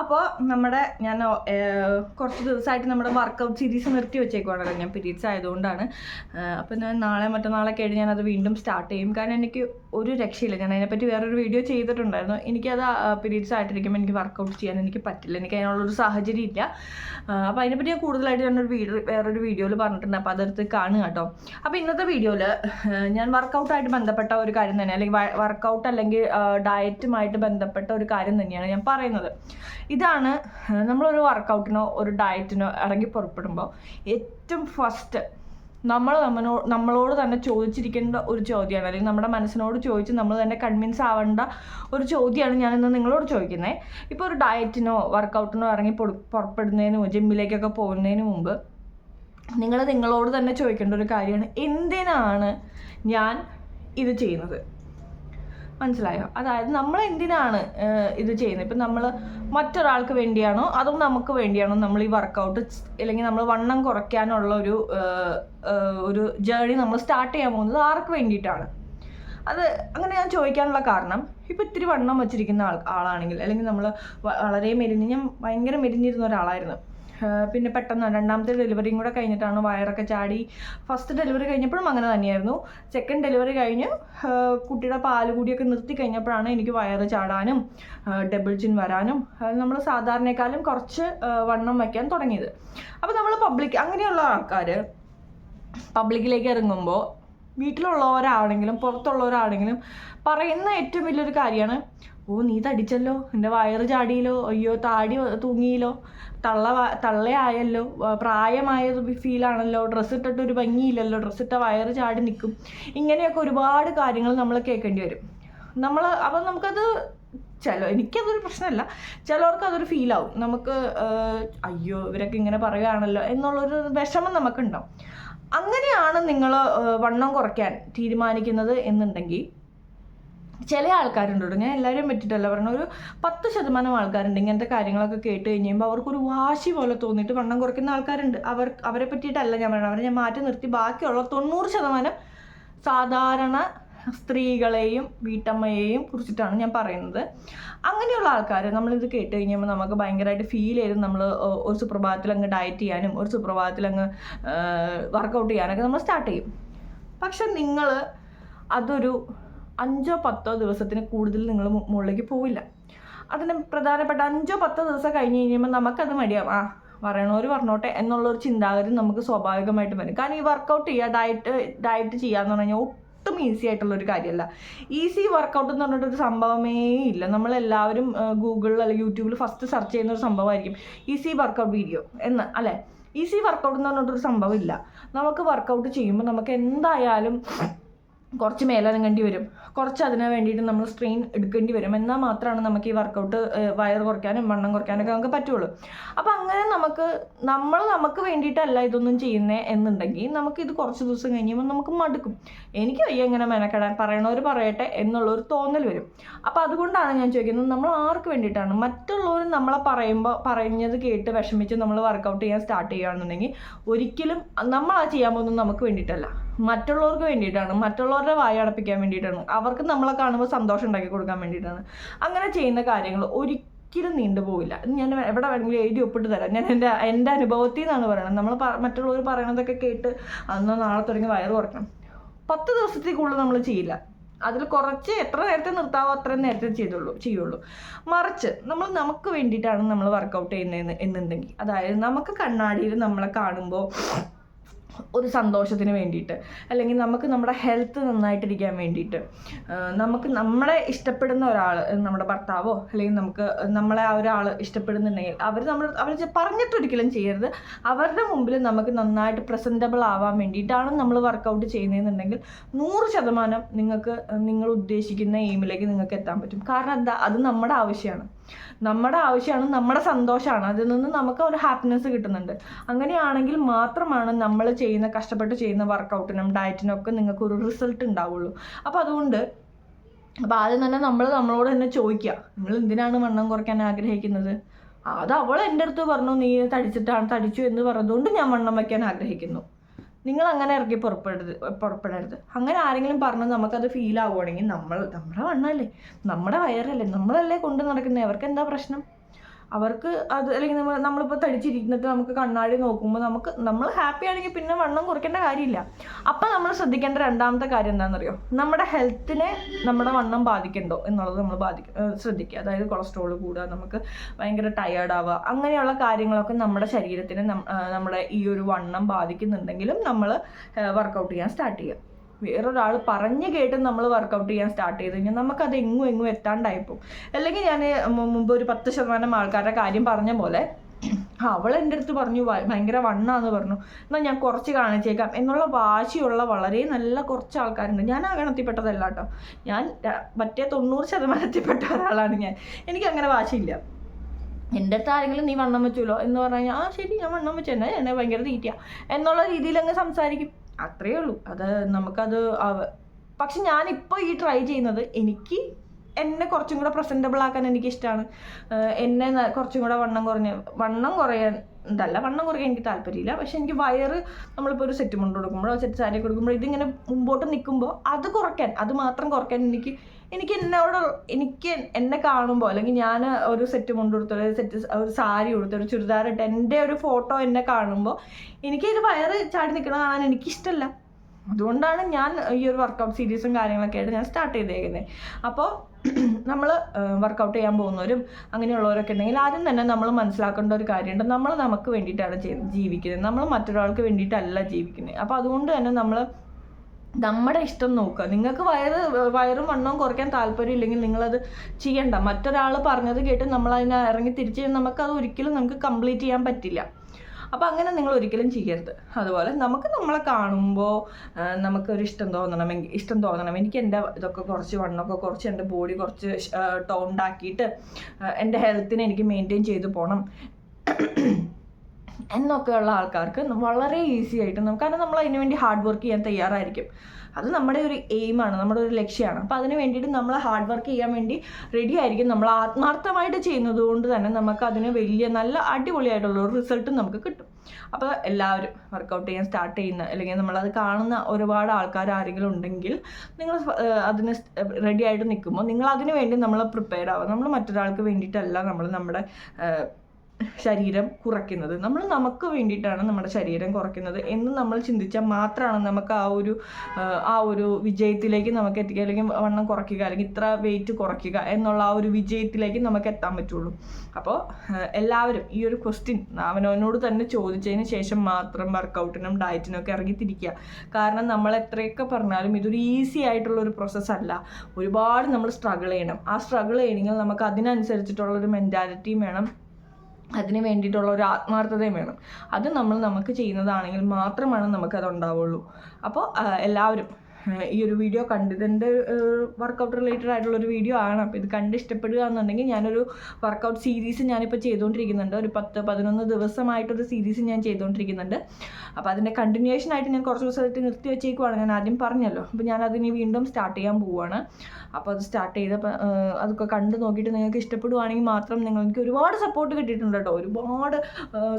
അപ്പോൾ നമ്മുടെ ഞാൻ കുറച്ച് ദിവസമായിട്ട് നമ്മുടെ വർക്കൗട്ട് സീരീസ് നിർത്തി വെച്ചേക്കുവാണല്ലോ ഞാൻ പീരീഡ്സ് ആയതുകൊണ്ടാണ്. അപ്പോൾ ഞാൻ നാളെ മറ്റന്നാളെ കഴിഞ്ഞ് ഞാനത് വീണ്ടും സ്റ്റാർട്ട് ചെയ്യും. കാരണം എനിക്ക് ഒരു രക്ഷയില്ല. ഞാൻ അതിനെപ്പറ്റി വേറൊരു വീഡിയോ ചെയ്തിട്ടുണ്ടായിരുന്നു. എനിക്കത് പീരീഡ്സ് ആയിട്ടിരിക്കുമ്പോൾ എനിക്ക് വർക്കൗട്ട് ചെയ്യാൻ എനിക്ക് പറ്റില്ല. എനിക്ക് അതിനുള്ളൊരു സാഹചര്യം ഇല്ല. അപ്പോൾ അതിനെപ്പറ്റി ഞാൻ കൂടുതലായിട്ട് ഞാനൊരു വീഡിയോ വേറൊരു വീഡിയോയിൽ പറഞ്ഞിട്ടുണ്ട്. അപ്പോൾ അതെടുത്ത് കാണുക കേട്ടോ. അപ്പോൾ ഇന്നത്തെ വീഡിയോയിൽ ഞാൻ വർക്കൗട്ടായിട്ട് ബന്ധപ്പെട്ട ഒരു കാര്യം തന്നെ അല്ലെങ്കിൽ വർക്കൗട്ട് അല്ലെങ്കിൽ ഡയറ്റുമായിട്ട് ബന്ധപ്പെട്ട ഒരു കാര്യം തന്നെയാണ് ഞാൻ പറയുന്നത്. ഇതാണ് നമ്മളൊരു വർക്കൗട്ടിനോ ഒരു ഡയറ്റിനോ ഇറങ്ങി പുറപ്പെടുമ്പോൾ ഏറ്റവും ഫസ്റ്റ് നമ്മൾ നമ്മനോ നമ്മളോട് തന്നെ ചോദിച്ചിരിക്കേണ്ട ഒരു ചോദ്യമാണ് അല്ലെങ്കിൽ നമ്മുടെ മനസ്സിനോട് ചോദിച്ച് നമ്മൾ തന്നെ കൺവിൻസ് ആവേണ്ട ഒരു ചോദ്യമാണ് ഇന്ന് നിങ്ങളോട് ചോദിക്കുന്നത് ഇപ്പോൾ ഒരു ഡയറ്റിനോ വർക്കൗട്ടിനോ ഇറങ്ങി പുറപ്പെടുന്നതിന് മുമ്പ് ജിമ്മിലേക്കൊക്കെ പോകുന്നതിന് മുമ്പ് നിങ്ങൾ നിങ്ങളോട് തന്നെ ചോദിക്കേണ്ട ഒരു കാര്യമാണ് എന്തിനാണ് ഞാൻ ഇത് ചെയ്യുന്നത്? മനസ്സിലായോ? അതായത് നമ്മൾ എന്തിനാണ് ഇത് ചെയ്യുന്നത്? ഇപ്പം നമ്മൾ മറ്റൊരാൾക്ക് വേണ്ടിയാണോ? അതോ നമുക്ക് വേണ്ടിയാണോ നമ്മൾ ഈ വർക്കൗട്ട് അല്ലെങ്കിൽ നമ്മൾ വണ്ണം കുറയ്ക്കാനുള്ള ഒരു ഒരു ജേർണി നമ്മൾ സ്റ്റാർട്ട് ചെയ്യാൻ പോകുന്നത് ആർക്ക് വേണ്ടിയിട്ടാണ്? അത് അങ്ങനെ ഞാൻ ചോദിക്കാനുള്ള കാരണം ഇപ്പം ഇത്തിരി വണ്ണം വച്ചിരിക്കുന്ന ആൾ ആളാണെങ്കിൽ അല്ലെങ്കിൽ നമ്മൾ വളരെ മെലിഞ്ഞ് ഞാൻ ഭയങ്കര മെലിഞ്ഞിരുന്ന ഒരാളായിരുന്നു. പിന്നെ പെട്ടെന്ന് രണ്ടാമത്തെ ഡെലിവറിയും കൂടെ കഴിഞ്ഞിട്ടാണ് വയറൊക്കെ ചാടി. ഫസ്റ്റ് ഡെലിവറി കഴിഞ്ഞപ്പോഴും അങ്ങനെ തന്നെയായിരുന്നു. സെക്കൻഡ് ഡെലിവറി കഴിഞ്ഞ് കുട്ടിയുടെ പാൽ കൂടിയൊക്കെ നിർത്തി കഴിഞ്ഞപ്പോഴാണ് എനിക്ക് വയറ് ചാടാനും ഡബിൾ ചിൻ വരാനും നമ്മൾ സാധാരണക്കാളും കുറച്ച് വണ്ണം വയ്ക്കാൻ തുടങ്ങിയത്. അപ്പോൾ നമ്മൾ പബ്ലിക് അങ്ങനെയുള്ള ആൾക്കാർ പബ്ലിക്കിലേക്ക് ഇറങ്ങുമ്പോൾ വീട്ടിലുള്ളവരാണെങ്കിലും പുറത്തുള്ളവരാണെങ്കിലും പറയുന്ന ഏറ്റവും വലിയൊരു കാര്യമാണ് ഓ നീ തടിച്ചല്ലോ എന്റെ വയറ് ചാടിയല്ലോ അയ്യോ താടി തൂങ്ങിയല്ലോ തള്ള തള്ളയായല്ലോ പ്രായമായ ഫീലാണല്ലോ ഡ്രസ്സ് ഇട്ടിട്ട് ഒരു ഭംഗിയില്ലല്ലോ ഡ്രസ്സ് ഇട്ട വയറ് ചാടി നിൽക്കും. ഇങ്ങനെയൊക്കെ ഒരുപാട് കാര്യങ്ങൾ നമ്മൾ കേൾക്കേണ്ടി വരും. നമ്മൾ അപ്പം നമുക്കത് ചില എനിക്കതൊരു പ്രശ്നമല്ല ചിലവർക്ക് അതൊരു ഫീലാവും. നമുക്ക് അയ്യോ ഇവരൊക്കെ ഇങ്ങനെ പറയുകയാണല്ലോ എന്നുള്ളൊരു വിഷമം നമുക്കുണ്ടാവും. അങ്ങനെയാണ് നിങ്ങൾ വണ്ണം കുറയ്ക്കാൻ തീരുമാനിക്കുന്നത് എന്നുണ്ടെങ്കിൽ ചില ആൾക്കാരുണ്ട് ഞാൻ എല്ലാവരെയും പറ്റിയിട്ടല്ല പറഞ്ഞ ഒരു പത്ത് ശതമാനം ആൾക്കാരുണ്ട് ഇങ്ങനത്തെ കാര്യങ്ങളൊക്കെ കേട്ട് കഴിഞ്ഞുമ്പോൾ അവർക്കൊരു വാശി പോലെ തോന്നിയിട്ട് വണ്ണം കുറയ്ക്കുന്ന ആൾക്കാരുണ്ട്. അവർ അവരെ പറ്റിയിട്ടല്ല ഞാൻ പറയുന്നത് അവരെ ഞാൻ മാറ്റി നിർത്തി. ബാക്കിയുള്ള തൊണ്ണൂറ് ശതമാനം സാധാരണ സ്ത്രീകളെയും വീട്ടമ്മയെയും കുറിച്ചിട്ടാണ് ഞാൻ പറയുന്നത്. അങ്ങനെയുള്ള ആൾക്കാർ നമ്മളിത് കേട്ട് കഴിഞ്ഞപ്പോൾ നമുക്ക് ഭയങ്കരമായിട്ട് ഫീൽ ചെയ്ത് നമ്മൾ ഒരു സുപ്രഭാതത്തിൽ അങ്ങ് ഡയറ്റ് ചെയ്യാനും ഒരു സുപ്രഭാതത്തിൽ അങ്ങ് വർക്കൗട്ട് ചെയ്യാനൊക്കെ നമ്മൾ സ്റ്റാർട്ട് ചെയ്യും. പക്ഷെ നിങ്ങൾ അതൊരു അഞ്ചോ പത്തോ ദിവസത്തിന് കൂടുതൽ നിങ്ങൾ മുകളിലേക്ക് പോവില്ല. അതിന് പ്രധാനപ്പെട്ട അഞ്ചോ പത്തോ ദിവസം കഴിഞ്ഞ് കഴിയുമ്പോൾ നമുക്കത് മടിയാവും. ആ പറയണവർ പറഞ്ഞോട്ടെ എന്നുള്ളൊരു ചിന്താഗതി നമുക്ക് സ്വാഭാവികമായിട്ട് വരും. കാരണം ഈ വർക്കൗട്ട് ചെയ്യുക ഡയറ്റ് ഡയറ്റ് ചെയ്യുക എന്ന് പറഞ്ഞു കഴിഞ്ഞാൽ ഒട്ടും ഈസി ആയിട്ടുള്ള ഒരു കാര്യമല്ല ഈസി വർക്കൗട്ട് എന്ന് പറഞ്ഞിട്ടൊരു സംഭവമേ ഇല്ല. നമ്മളെല്ലാവരും ഗൂഗിളിൽ അല്ലെങ്കിൽ യൂട്യൂബിൽ ഫസ്റ്റ് സെർച്ച് ചെയ്യുന്ന ഒരു സംഭവമായിരിക്കും. ഈസി വർക്കൗട്ട് വീഡിയോ എന്ന് അല്ലേ? ഈസി വർക്കൗട്ട് എന്ന് പറഞ്ഞിട്ടൊരു സംഭവം ഇല്ല. നമുക്ക് വർക്കൗട്ട് ചെയ്യുമ്പോൾ നമുക്ക് എന്തായാലും കുറച്ച് മേലനങ്ങേണ്ടി വരും. കുറച്ച് അതിന് വേണ്ടിയിട്ട് നമ്മൾ സ്ട്രെയിൻ എടുക്കേണ്ടി വരും. എന്നാൽ മാത്രമാണ് നമുക്ക് ഈ വർക്കൗട്ട് വയർ കുറയ്ക്കാനും വണ്ണം കുറയ്ക്കാനൊക്കെ നമുക്ക് പറ്റുള്ളൂ. അപ്പോൾ അങ്ങനെ നമുക്ക് നമ്മൾ നമുക്ക് വേണ്ടിയിട്ടല്ല ഇതൊന്നും ചെയ്യുന്നത് എന്നുണ്ടെങ്കിൽ നമുക്ക് ഇത് കുറച്ച് ദിവസം കഴിയുമ്പോൾ നമുക്ക് മടുക്കും. എനിക്ക് വയ്യ ഇങ്ങനെ മെനക്കെടാൻ. പറയണവർ പറയട്ടെ എന്നുള്ളൊരു തോന്നൽ വരും. അപ്പോൾ അതുകൊണ്ടാണ് ഞാൻ ചോദിക്കുന്നത് നമ്മൾ ആർക്ക് വേണ്ടിയിട്ടാണ്? മറ്റുള്ളവർ നമ്മളെ പറയുമ്പോൾ പറഞ്ഞത് കേട്ട് വിഷമിച്ച് നമ്മൾ വർക്കൗട്ട് ചെയ്യാൻ സ്റ്റാർട്ട് ചെയ്യുകയാണെന്നുണ്ടെങ്കിൽ ഒരിക്കലും നമ്മൾ ആ ചെയ്യാൻ പോകുന്നത് നമുക്ക് വേണ്ടിയിട്ടല്ല. മറ്റുള്ളവർക്ക് വേണ്ടിയിട്ടാണ്. മറ്റുള്ളവരുടെ വായ അടപ്പിക്കാൻ വേണ്ടിയിട്ടാണ്. അവർക്ക് നമ്മളെ കാണുമ്പോൾ സന്തോഷം ഉണ്ടാക്കി കൊടുക്കാൻ വേണ്ടിയിട്ടാണ്. അങ്ങനെ ചെയ്യുന്ന കാര്യങ്ങൾ ഒരിക്കലും നീണ്ടുപോകില്ല ഇത് ഞാൻ എവിടെ വേണമെങ്കിലും എഴുതി ഒപ്പിട്ട് തരാം. ഞാൻ എന്റെ എന്റെ അനുഭവത്തിൽ നിന്നാണ് പറയുന്നത് നമ്മൾ മറ്റുള്ളവർ പറയണതൊക്കെ കേട്ട് അന്ന് നാളെ തുടങ്ങി വയറ് കുറയ്ക്കണം പത്ത് ദിവസത്തിൽ കൂടുതൽ നമ്മൾ ചെയ്യില്ല. അതിൽ കുറച്ച് എത്ര നേരത്തെ നിർത്താവോ അത്രയും നേരത്തെ ചെയ്തുള്ളൂ ചെയ്യുള്ളൂ. മറിച്ച് നമ്മൾ നമുക്ക് വേണ്ടിയിട്ടാണ് നമ്മൾ വർക്കൗട്ട് ചെയ്യുന്നത് എന്നുണ്ടെങ്കിൽ. അതായത് നമുക്ക് കണ്ണാടിയിൽ നമ്മളെ കാണുമ്പോൾ ഒരു സന്തോഷത്തിന് വേണ്ടിയിട്ട്. അല്ലെങ്കിൽ നമുക്ക് നമ്മുടെ ഹെൽത്ത് നന്നായിട്ടിരിക്കാൻ വേണ്ടിയിട്ട്. നമുക്ക് നമ്മളെ ഇഷ്ടപ്പെടുന്ന ഒരാൾ നമ്മുടെ ഭർത്താവോ അല്ലെങ്കിൽ നമുക്ക് നമ്മളെ ആ ഒരാൾ ഇഷ്ടപ്പെടുന്നുണ്ടെങ്കിൽ അവർ നമ്മൾ അവർ പറഞ്ഞിട്ടൊരിക്കലും ചെയ്യരുത്. അവരുടെ മുമ്പിൽ നമുക്ക് നന്നായിട്ട് പ്രസന്റബിൾ ആവാൻ വേണ്ടിയിട്ടാണ് നമ്മൾ വർക്കൗട്ട് ചെയ്യുന്നതെന്നുണ്ടെങ്കിൽ നൂറ് ശതമാനം നിങ്ങൾക്ക് നിങ്ങൾ ഉദ്ദേശിക്കുന്ന എയിമിലേക്ക് നിങ്ങൾക്ക് എത്താൻ പറ്റും. കാരണം എന്താ? അത് നമ്മുടെ ആവശ്യമാണ്. നമ്മുടെ ആവശ്യമാണ് നമ്മുടെ സന്തോഷമാണ്. അതിൽ നിന്ന് നമുക്ക് ഒരു ഹാപ്പിനെസ് കിട്ടുന്നുണ്ട്. അങ്ങനെയാണെങ്കിൽ മാത്രമാണ് നമ്മൾ ചെയ്യുന്ന കഷ്ടപ്പെട്ട് ചെയ്യുന്ന വർക്കൗട്ടിനും ഡയറ്റിനും ഒക്കെ നിങ്ങൾക്ക് ഒരു റിസൾട്ട് ഉണ്ടാവുള്ളൂ. അപ്പോൾ അതുകൊണ്ട് അപ്പോൾ ആദ്യം തന്നെ നമ്മൾ നമ്മളോട് തന്നെ ചോദിക്കുക. നമ്മൾ എന്തിനാണ് വണ്ണം കുറയ്ക്കാൻ ആഗ്രഹിക്കുന്നത്? അത് അവൾ എന്റെ അടുത്ത് പറഞ്ഞു നീ തടിച്ചിട്ടാണ് തടിച്ചു എന്ന് പറഞ്ഞതുകൊണ്ട് ഞാൻ വണ്ണം വയ്ക്കാൻ ആഗ്രഹിക്കുന്നു. നിങ്ങൾ അങ്ങനെ ഇറങ്ങി പുറപ്പെടരുത് പുറപ്പെടരുത്. അങ്ങനെ ആരെങ്കിലും പറഞ്ഞ് നമുക്കത് ഫീൽ ആവുകയാണെങ്കിൽ നമ്മൾ നമ്മുടെ വണ്ണല്ലേ? നമ്മുടെ വയറല്ലേ? നമ്മളല്ലേ കൊണ്ട് നടക്കുന്നത് അവർക്ക് എന്താ പ്രശ്നം? അവർക്ക് അത് അല്ലെങ്കിൽ നമ്മൾ നമ്മളിപ്പോൾ തടിച്ചിരിക്കുന്നിട്ട് നമുക്ക് കണ്ണാടി നോക്കുമ്പോൾ നമുക്ക് നമ്മൾ ഹാപ്പി ആണെങ്കിൽ പിന്നെ വണ്ണം കുറയ്ക്കേണ്ട കാര്യമില്ല. അപ്പം നമ്മൾ ശ്രദ്ധിക്കേണ്ട രണ്ടാമത്തെ കാര്യം എന്താണെന്നറിയോ? നമ്മുടെ ഹെൽത്തിനെ നമ്മുടെ വണ്ണം ബാധിക്കണ്ടോ എന്നുള്ളത് നമ്മൾ ബാധിക്ക ശ്രദ്ധിക്കുക. അതായത് കൊളസ്ട്രോൾ കൂടുക നമുക്ക് ഭയങ്കര ടയേർഡ് ആവുക അങ്ങനെയുള്ള കാര്യങ്ങളൊക്കെ നമ്മുടെ ശരീരത്തിന് നമ്മുടെ ഈ ഒരു വണ്ണം ബാധിക്കുന്നുണ്ടെങ്കിലും നമ്മൾ വർക്കൗട്ട് ചെയ്യാൻ സ്റ്റാർട്ട് ചെയ്യുക. വേറൊരാൾ പറഞ്ഞു കേട്ട് നമ്മൾ വർക്കൗട്ട് ചെയ്യാൻ സ്റ്റാർട്ട് ചെയ്ത് കഴിഞ്ഞാൽ നമുക്കത് എങ്ങും എങ്ങും എത്താണ്ടായിപ്പോ അല്ലെങ്കിൽ ഞാൻ മുമ്പ് ഒരു പത്ത് ശതമാനം ആൾക്കാരുടെ കാര്യം പറഞ്ഞ പോലെ അവൾ എന്റെ അടുത്ത് പറഞ്ഞു "ഭ- ഭയങ്കര വണ്ണാന്ന് പറഞ്ഞു. എന്നാൽ ഞാൻ കുറച്ച് കാണിച്ചേക്കാം. എന്നുള്ള വാശിയുള്ള വളരെ നല്ല കുറച്ച് ആൾക്കാരുണ്ട്. ഞാൻ ആ ഗണത്തിൽപ്പെട്ടതല്ല കേട്ടോ ഞാൻ മറ്റേ തൊണ്ണൂറ് ശതമാനത്തിൽപ്പെട്ട ഒരാളാണ് ഞാൻ. എനിക്ക് അങ്ങനെ വാശിയില്ല. എന്റെ അടുത്ത് ആരെങ്കിലും നീ വണ്ണം വെച്ചല്ലോ എന്ന് പറഞ്ഞാൽ ആ ശരി ഞാൻ വണ്ണം വെച്ചു തന്നെ എന്നെ ഭയങ്കര തീറ്റ എന്നുള്ള രീതിയിൽ അങ്ങ് സംസാരിക്കും. അത്രയേ ഉള്ളൂ. അത് നമുക്കത് പക്ഷെ ഞാനിപ്പോൾ ഈ ട്രൈ ചെയ്യുന്നത് എനിക്ക് എന്നെ കുറച്ചും കൂടെ പ്രസന്റബിൾ ആക്കാൻ എനിക്ക് ഇഷ്ടമാണ് എന്നെ കുറച്ചും കൂടെ വണ്ണം കുറഞ്ഞ വണ്ണം കുറയാൻ വണ്ണം കുറയാൻ എനിക്ക് താല്പര്യമില്ല. പക്ഷെ എനിക്ക് വയറ് നമ്മളിപ്പോൾ ഒരു സെറ്റ് മുണ്ട് കൊടുക്കുമ്പോഴോ സെറ്റ് സാരി കൊടുക്കുമ്പോഴോ ഇതിങ്ങനെ മുമ്പോട്ട് നിൽക്കുമ്പോൾ അത് കുറയ്ക്കാൻ അത് മാത്രം കുറയ്ക്കാൻ എനിക്ക് എനിക്ക് എന്നോട് എനിക്ക് എന്നെ കാണുമ്പോൾ അല്ലെങ്കിൽ ഞാൻ ഒരു സെറ്റ് മുണ്ട് കൊടുത്തു ഒരു സെറ്റ് ഒരു സാരി കൊടുത്തു ഒരു ചുരിദാർ ഇട്ട് എന്റെ ഒരു ഫോട്ടോ എന്നെ കാണുമ്പോൾ എനിക്ക് ഇത് വയറ് ചാടി നിൽക്കണ കാണാൻ എനിക്കിഷ്ടമല്ല അതുകൊണ്ടാണ് ഞാൻ ഈ ഒരു വർക്കൗട്ട് സീരീസും കാര്യങ്ങളൊക്കെ ആയിട്ട് ഞാൻ സ്റ്റാർട്ട് ചെയ്തേക്കുന്നത് അപ്പോൾ നമ്മൾ വർക്കൗട്ട് ചെയ്യാൻ പോകുന്നവരും അങ്ങനെയുള്ളവരൊക്കെ ഉണ്ടെങ്കിൽ ആദ്യം തന്നെ നമ്മൾ മനസ്സിലാക്കേണ്ട ഒരു കാര്യമുണ്ട്. നമ്മൾ നമുക്ക് വേണ്ടിയിട്ടാണ് ജീവിക്കുന്നത് നമ്മൾ മറ്റൊരാൾക്ക് വേണ്ടിയിട്ടല്ല ജീവിക്കുന്നത് അപ്പോൾ അതുകൊണ്ട് തന്നെ നമ്മൾ നമ്മുടെ ഇഷ്ടം നോക്കുക. നിങ്ങൾക്ക് വയറ് വയറും വണ്ണവും കുറയ്ക്കാൻ താല്പര്യം ഇല്ലെങ്കിൽ നിങ്ങളത് ചെയ്യണ്ട. മറ്റൊരാൾ പറഞ്ഞത് കേട്ട് നമ്മൾ അതിനെ ഇറങ്ങി തിരിച്ച് നമുക്കത് ഒരിക്കലും നമുക്ക് കംപ്ലീറ്റ് ചെയ്യാൻ പറ്റില്ല. അപ്പോൾ അങ്ങനെ നിങ്ങൾ ഒരിക്കലും ചെയ്യരുത്. അതുപോലെ നമുക്ക് നമ്മളെ കാണുമ്പോൾ നമുക്കൊരു ഇഷ്ടം തോന്നണമെങ്കിൽ ഇഷ്ടം തോന്നണം. എനിക്ക് എന്റെ ഇതൊക്കെ കുറച്ച് വണ്ണമൊക്കെ കുറച്ച് എന്റെ ബോഡി കുറച്ച് ടോണ്ടാക്കിയിട്ട് എന്റെ ഹെൽത്തിനെ എനിക്ക് മെയിന്റെയിൻ ചെയ്തു പോകണം എന്നൊക്കെയുള്ള ആൾക്കാർക്ക് വളരെ ഈസി ആയിട്ട് നമുക്ക് കാരണം നമ്മൾ അതിന് വേണ്ടി ഹാർഡ് വർക്ക് ചെയ്യാൻ തയ്യാറായിരിക്കും. അത് നമ്മുടെ ഒരു എയിമാണ് നമ്മുടെ ഒരു ലക്ഷ്യമാണ്. അപ്പോൾ അതിന് വേണ്ടിയിട്ട് നമ്മൾ ഹാർഡ് വർക്ക് ചെയ്യാൻ വേണ്ടി റെഡി ആയിരിക്കും. നമ്മൾ ആത്മാർത്ഥമായിട്ട് ചെയ്യുന്നത് കൊണ്ട് തന്നെ നമുക്ക് അതിന് വലിയ നല്ല അടിപൊളിയായിട്ടുള്ള ഒരു റിസൾട്ടും നമുക്ക് കിട്ടും. അപ്പോൾ എല്ലാവരും വർക്കൗട്ട് ചെയ്യാൻ സ്റ്റാർട്ട് ചെയ്യുന്ന അല്ലെങ്കിൽ നമ്മളത് കാണുന്ന ഒരുപാട് ആൾക്കാർ ആരെങ്കിലും ഉണ്ടെങ്കിൽ നിങ്ങൾ അതിന് റെഡി ആയിട്ട് നിൽക്കുമ്പോൾ നിങ്ങൾ അതിന് വേണ്ടി നമ്മൾ പ്രിപ്പയർ ആവുക. നമ്മൾ മറ്റൊരാൾക്ക് വേണ്ടിയിട്ടല്ല നമ്മൾ നമ്മുടെ ശരീരം കുറയ്ക്കുന്നത്. നമ്മൾ നമുക്ക് വേണ്ടിയിട്ടാണ് നമ്മുടെ ശരീരം കുറയ്ക്കുന്നത് എന്ന് നമ്മൾ ചിന്തിച്ചാൽ മാത്രമാണ് നമുക്ക് ആ ഒരു ആ, ഒരു വിജയത്തിലേക്ക് നമുക്ക് എത്തിക്കുക അല്ലെങ്കിൽ വണ്ണം കുറയ്ക്കുക അല്ലെങ്കിൽ ഇത്ര വെയിറ്റ് കുറയ്ക്കുക എന്നുള്ള ആ ഒരു വിജയത്തിലേക്ക് നമുക്ക് എത്താൻ പറ്റുള്ളൂ. അപ്പോൾ എല്ലാവരും ഈ ഒരു ക്വസ്റ്റ്യൻ അവനവനോട് തന്നെ ചോദിച്ചതിന് ശേഷം മാത്രം വർക്കൗട്ടിനും ഡയറ്റിനും ഒക്കെ ഇറങ്ങിത്തിരിക്കുക കാരണം നമ്മൾ എത്രയൊക്കെ പറഞ്ഞാലും ഇതൊരു ഈസി ആയിട്ടുള്ള ഒരു പ്രോസസ്സ് അല്ല. ഒരുപാട് നമ്മൾ സ്ട്രഗിൾ ചെയ്യണം. ആ സ്ട്രഗിൾ ചെയ്യണമെങ്കിൽ നമുക്ക് അതിനനുസരിച്ചിട്ടുള്ള ഒരു മെന്റാലിറ്റിയും വേണം. അതിന് വേണ്ടിയിട്ടുള്ള ഒരു ആത്മാർത്ഥതയും വേണം. അത് നമ്മൾ നമുക്ക് ചെയ്യുന്നതാണെങ്കിൽ മാത്രമാണ് നമുക്കത് ഉണ്ടാവുള്ളൂ അപ്പോൾ എല്ലാവരും ഈ ഒരു വീഡിയോ കണ്ടതിന്റെ വർക്കൗട്ട് റിലേറ്റഡ് ആയിട്ടുള്ള ഒരു വീഡിയോ ആണ്. അപ്പോൾ ഇത് കണ്ട് ഇഷ്ടപ്പെടുക എന്നുണ്ടെങ്കിൽ ഞാനൊരു വർക്കൗട്ട് സീരീസ് ഞാനിപ്പോൾ ചെയ്തുകൊണ്ടിരിക്കുന്നുണ്ട്. ഒരു പത്ത് പതിനൊന്ന് ദിവസമായിട്ടൊരു സീരീസ് ഞാൻ ചെയ്തുകൊണ്ടിരിക്കുന്നുണ്ട്. അപ്പോൾ അതിന്റെ കണ്ടിന്യൂഷൻ ആയിട്ട് ഞാൻ കുറച്ച് ദിവസമായിട്ട് നിർത്തി വെച്ചേക്കുവാണ് ഞാൻ ആദ്യം പറഞ്ഞല്ലോ. അപ്പോൾ ഞാൻ അതിനി വീണ്ടും സ്റ്റാർട്ട് ചെയ്യാൻ പോവുകയാണ്. അപ്പോൾ അത് സ്റ്റാർട്ട് ചെയ്തപ്പോൾ അതൊക്കെ കണ്ടു നോക്കിയിട്ട് നിങ്ങൾക്ക് ഇഷ്ടപ്പെടുവാണെങ്കിൽ മാത്രം നിങ്ങൾക്ക് ഒരുപാട് സപ്പോർട്ട് കിട്ടിയിട്ടുണ്ട് കേട്ടോ. ഒരുപാട്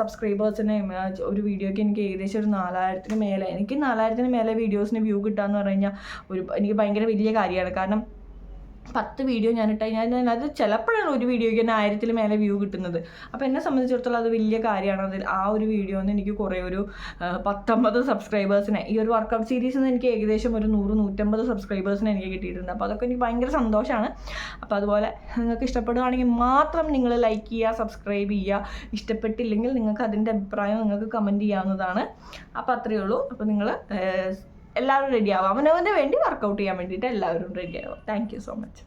സബ്സ്ക്രൈബേഴ്സിനെയും ഒരു വീഡിയോയ്ക്ക് എനിക്ക് ഏകദേശം ഒരു നാലായിരത്തിന് മേലെ എനിക്ക് നാലായിരത്തിന് മേലെ വീഡിയോസിന് വ്യൂ കിട്ടുക എന്ന് പറഞ്ഞു കഴിഞ്ഞാൽ ഒരു എനിക്ക് ഭയങ്കര വലിയ കാര്യമാണ്. കാരണം പത്ത് വീഡിയോ ഞാൻ കഴിഞ്ഞാൽ ഞാൻ അത് ചിലപ്പോഴാണ് ഒരു വീഡിയോയ്ക്ക് തന്നെ ആയിരത്തിൽ മേലെ വ്യൂ കിട്ടുന്നത്. അപ്പോൾ എന്നെ സംബന്ധിച്ചിടത്തോളം അത് വലിയ കാര്യമാണ്. അതിൽ ആ ഒരു വീഡിയോ വീഡിയോന്ന് എനിക്ക് കുറേ ഒരു പത്തൊമ്പത് സബ്സ്ക്രൈബേഴ്സിനെ ഈ ഒരു വർക്കൗട്ട് സീരീസിൽ നിന്ന് എനിക്ക് ഏകദേശം ഒരു നൂറ് നൂറ്റമ്പത് സബ്സ്ക്രൈബേഴ്സിനെ എനിക്ക് കിട്ടിയിട്ടുണ്ട്. അപ്പോൾ അതൊക്കെ എനിക്ക് ഭയങ്കര സന്തോഷമാണ് അപ്പോൾ അതുപോലെ നിങ്ങൾക്ക് ഇഷ്ടപ്പെടുകയാണെങ്കിൽ മാത്രം നിങ്ങൾ ലൈക്ക് ചെയ്യുക സബ്സ്ക്രൈബ് ചെയ്യുക. ഇഷ്ടപ്പെട്ടില്ലെങ്കിൽ നിങ്ങൾക്ക് അതിന്റെ അഭിപ്രായം നിങ്ങൾക്ക് കമന്റ് ചെയ്യാവുന്നതാണ്. അപ്പോൾ അത്രയേ ഉള്ളൂ. അപ്പോൾ നിങ്ങൾ എല്ലാവരും റെഡി ആവുക അവനവന്റെ വേണ്ടി വർക്കൗട്ട് ചെയ്യാൻ വേണ്ടിയിട്ട് എല്ലാവരും റെഡി ആവുക താങ്ക് സോ മച്ച്